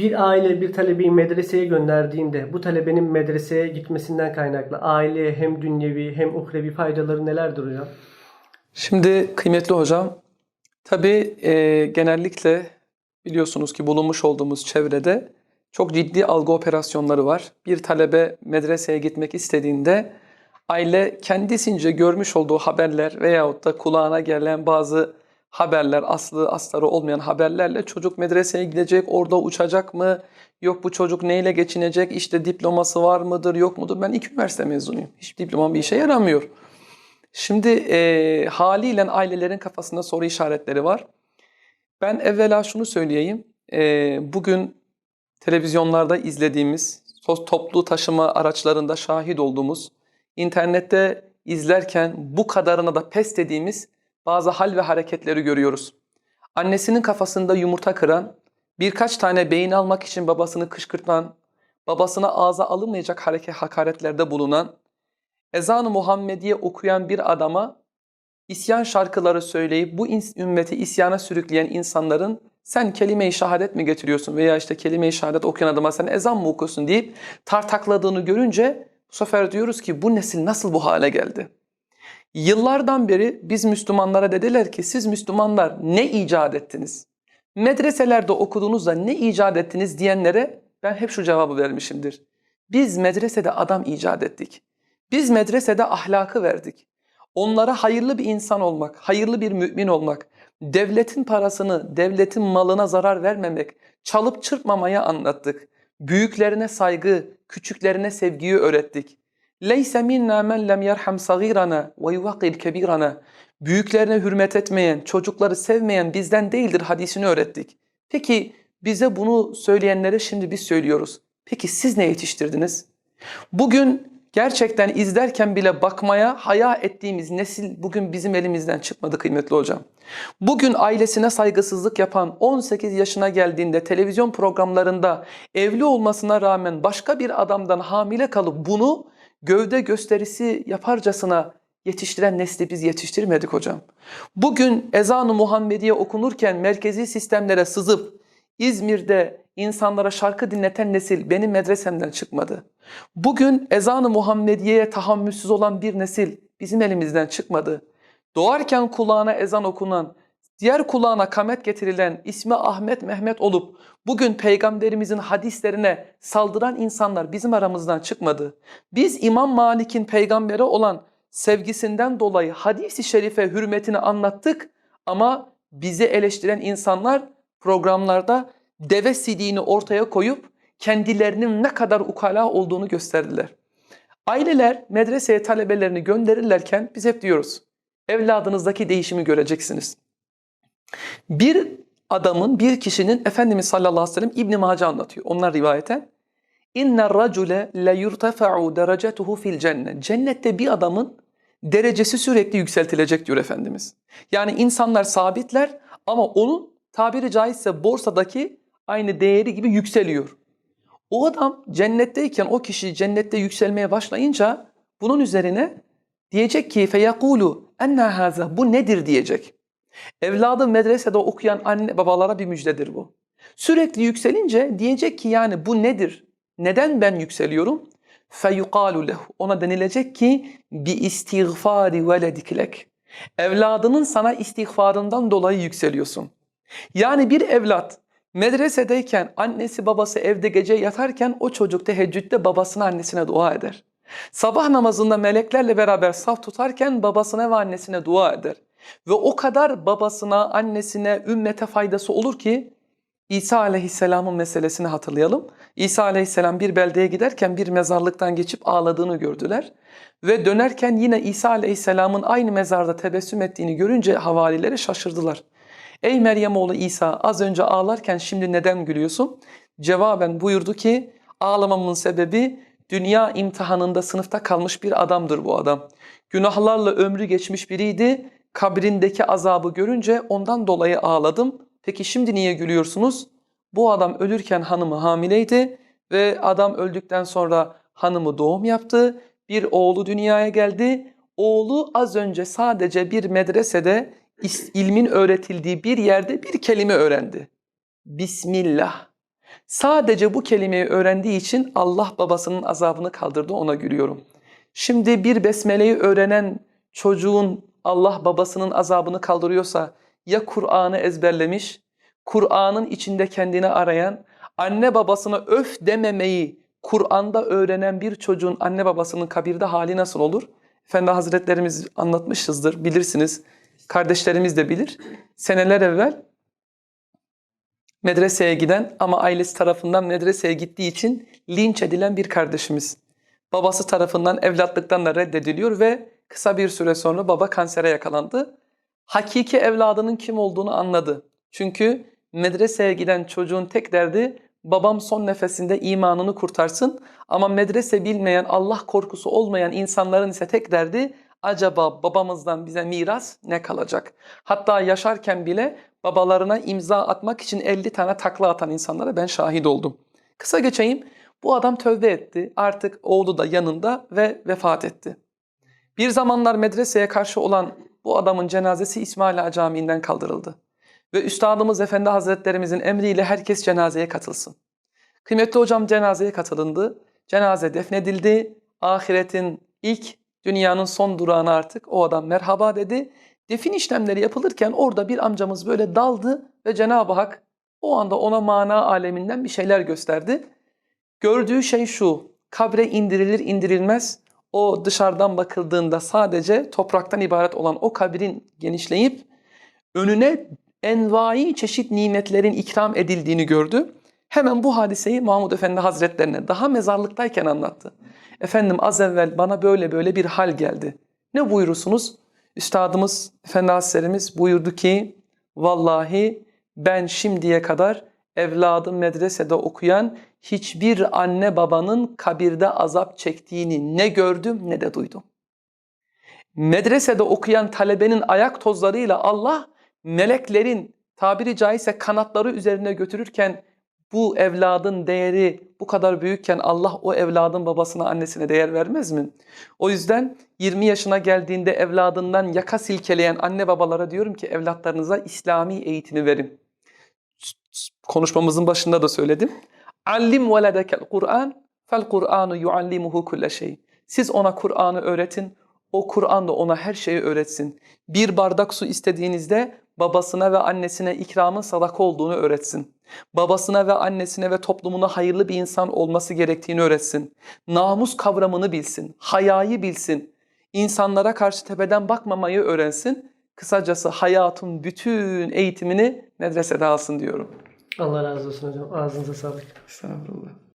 Bir aile bir talebeyi medreseye gönderdiğinde bu talebenin medreseye gitmesinden kaynaklı aileye hem dünyevi hem uhrevi faydaları nelerdir hocam? Şimdi kıymetli hocam, tabii e, genellikle biliyorsunuz ki bulunmuş olduğumuz çevrede çok ciddi algı operasyonları var. Bir talebe medreseye gitmek istediğinde aile kendisince görmüş olduğu haberler veyahut da kulağına gelen bazı haberler, aslı astarı olmayan haberlerle çocuk medreseye gidecek, orada uçacak mı? Yok bu çocuk neyle geçinecek? İşte diploması var mıdır, yok mudur? Ben iki üniversite mezunuyum. Hiç diplomam bir işe yaramıyor. Şimdi e, haliyle ailelerin kafasında soru işaretleri var. Ben evvela şunu söyleyeyim. E, bugün televizyonlarda izlediğimiz, toplu taşıma araçlarında şahit olduğumuz, internette izlerken bu kadarına da pes dediğimiz bazı hal ve hareketleri görüyoruz. Annesinin kafasında yumurta kıran, birkaç tane beyin almak için babasını kışkırtan, babasına ağza alınmayacak hareket hakaretlerde bulunan, ezan-ı Muhammediye okuyan bir adama isyan şarkıları söyleyip bu ümmeti isyana sürükleyen insanların sen kelime-i şehadet mi getiriyorsun veya işte kelime-i şehadet okuyan adama sen ezan mı okuyorsun deyip tartakladığını görünce bu sefer diyoruz ki bu nesil nasıl bu hale geldi? Yıllardan beri biz Müslümanlara dediler ki siz Müslümanlar ne icat ettiniz? Medreselerde okuduğunuzda ne icat ettiniz diyenlere ben hep şu cevabı vermişimdir. Biz medresede adam icat ettik. Biz medresede ahlakı verdik. Onlara hayırlı bir insan olmak, hayırlı bir mümin olmak, devletin parasını, devletin malına zarar vermemek, çalıp çırpmamaya anlattık. Büyüklerine saygı, küçüklerine sevgiyi öğrettik. Leyse minna men lem yerham sagirana ve yuvakil kebirana. Büyüklerine hürmet etmeyen, çocukları sevmeyen bizden değildir hadisini öğrettik. Peki bize bunu söyleyenlere şimdi biz söylüyoruz. Peki siz ne yetiştirdiniz? Bugün gerçekten izlerken bile bakmaya haya ettiğimiz nesil bugün bizim elimizden çıkmadı kıymetli hocam. Bugün ailesine saygısızlık yapan 18 yaşına geldiğinde televizyon programlarında evli olmasına rağmen başka bir adamdan hamile kalıp bunu gövde gösterisi yaparcasına yetiştiren nesli biz yetiştirmedik hocam. Bugün ezan-ı Muhammediye okunurken merkezi sistemlere sızıp İzmir'de insanlara şarkı dinleten nesil benim medresemden çıkmadı. Bugün ezan-ı Muhammediye'ye tahammülsüz olan bir nesil bizim elimizden çıkmadı. Doğarken kulağına ezan okunan, diğer kulağına kamet getirilen ismi Ahmet Mehmet olup bugün peygamberimizin hadislerine saldıran insanlar bizim aramızdan çıkmadı. Biz İmam Malik'in peygambere olan sevgisinden dolayı hadisi şerife hürmetini anlattık ama bizi eleştiren insanlar programlarda deve sidiğini ortaya koyup kendilerinin ne kadar ukala olduğunu gösterdiler. Aileler medreseye talebelerini gönderirlerken biz hep diyoruz evladınızdaki değişimi göreceksiniz. Bir adamın, bir kişinin Efendimiz sallallahu aleyhi ve sellem İbn Mace anlatıyor. Onlar İnne racule le yurtefa'u derecetuhu fil cennet. Cennette bir adamın derecesi sürekli yükseltilecek diyor Efendimiz. Yani insanlar sabitler ama onun tabiri caizse borsadaki aynı değeri gibi yükseliyor. O adam cennetteyken o kişi cennette yükselmeye başlayınca bunun üzerine diyecek ki feyakulu enna haza bu nedir diyecek. Evladı medresede okuyan anne babalara bir müjdedir bu. Sürekli yükselince diyecek ki yani bu nedir? Neden ben yükseliyorum? Feyukalu lehu. Ona denilecek ki bi istiğfari veledik lek. Evladının sana istiğfarından dolayı yükseliyorsun. Yani bir evlat medresedeyken annesi babası evde gece yatarken o çocuk teheccüde babasına annesine dua eder. Sabah namazında meleklerle beraber saf tutarken babasına ve annesine dua eder. Ve o kadar babasına, annesine, ümmete faydası olur ki İsa aleyhisselamın meselesini hatırlayalım. İsa aleyhisselam bir beldeye giderken bir mezarlıktan geçip ağladığını gördüler. Ve dönerken yine İsa aleyhisselamın aynı mezarda tebessüm ettiğini görünce havarileri şaşırdılar. Ey Meryem oğlu İsa az önce ağlarken şimdi neden gülüyorsun? Cevaben buyurdu ki ağlamamın sebebi dünya imtihanında sınıfta kalmış bir adamdır bu adam. Günahlarla ömrü geçmiş biriydi. Kabrindeki azabı görünce ondan dolayı ağladım. Peki şimdi niye gülüyorsunuz? Bu adam ölürken hanımı hamileydi ve adam öldükten sonra hanımı doğum yaptı. Bir oğlu dünyaya geldi. Oğlu az önce sadece bir medresede ilmin öğretildiği bir yerde bir kelime öğrendi. Bismillah. Sadece bu kelimeyi öğrendiği için Allah babasının azabını kaldırdı ona gülüyorum. Şimdi bir besmeleyi öğrenen çocuğun Allah babasının azabını kaldırıyorsa ya Kur'an'ı ezberlemiş, Kur'an'ın içinde kendini arayan, anne babasına öf dememeyi Kur'an'da öğrenen bir çocuğun anne babasının kabirde hali nasıl olur? Efendi Hazretlerimiz anlatmışızdır, bilirsiniz. Kardeşlerimiz de bilir. Seneler evvel medreseye giden ama ailesi tarafından medreseye gittiği için linç edilen bir kardeşimiz. Babası tarafından evlatlıktan da reddediliyor ve kısa bir süre sonra baba kansere yakalandı. Hakiki evladının kim olduğunu anladı. Çünkü medreseye giden çocuğun tek derdi babam son nefesinde imanını kurtarsın ama medrese bilmeyen, Allah korkusu olmayan insanların ise tek derdi acaba babamızdan bize miras ne kalacak? Hatta yaşarken bile babalarına imza atmak için 50 tane takla atan insanlara ben şahit oldum. Kısa geçeyim. Bu adam tövbe etti. Artık oğlu da yanında ve vefat etti. Bir zamanlar medreseye karşı olan bu adamın cenazesi İsmaila Ağa Camii'nden kaldırıldı. Ve Üstadımız Efendi Hazretlerimizin emriyle herkes cenazeye katılsın. Kıymetli hocam cenazeye katılındı. Cenaze defnedildi. Ahiretin ilk, dünyanın son durağına artık o adam merhaba dedi. Defin işlemleri yapılırken orada bir amcamız böyle daldı ve Cenab-ı Hak o anda ona mana aleminden bir şeyler gösterdi. Gördüğü şey şu, kabre indirilir indirilmez o dışarıdan bakıldığında sadece topraktan ibaret olan o kabrin genişleyip önüne envai çeşit nimetlerin ikram edildiğini gördü. Hemen bu hadiseyi Mahmud Efendi Hazretlerine daha mezarlıktayken anlattı. Efendim az evvel bana böyle böyle bir hal geldi. Ne buyurursunuz? Üstadımız Efendi Hazretlerimiz buyurdu ki vallahi ben şimdiye kadar evladım medresede okuyan hiçbir anne babanın kabirde azap çektiğini ne gördüm ne de duydum. Medresede okuyan talebenin ayak tozlarıyla Allah meleklerin tabiri caizse kanatları üzerine götürürken bu evladın değeri bu kadar büyükken Allah o evladın babasına annesine değer vermez mi? O yüzden 20 yaşına geldiğinde evladından yaka silkeleyen anne babalara diyorum ki evlatlarınıza İslami eğitimi verin. Konuşmamızın başında da söyledim. Allim veledekel Kur'an fel Kur'anu yuallimuhu kulle şey. Siz ona Kur'an'ı öğretin. O Kur'an da ona her şeyi öğretsin. Bir bardak su istediğinizde babasına ve annesine ikramın sadaka olduğunu öğretsin. Babasına ve annesine ve toplumuna hayırlı bir insan olması gerektiğini öğretsin. Namus kavramını bilsin, hayayı bilsin. İnsanlara karşı tepeden bakmamayı öğrensin. Kısacası hayatın bütün eğitimini medresede alsın diyorum. Allah razı olsun hocam. Ağzınıza sağlık. Estağfurullah.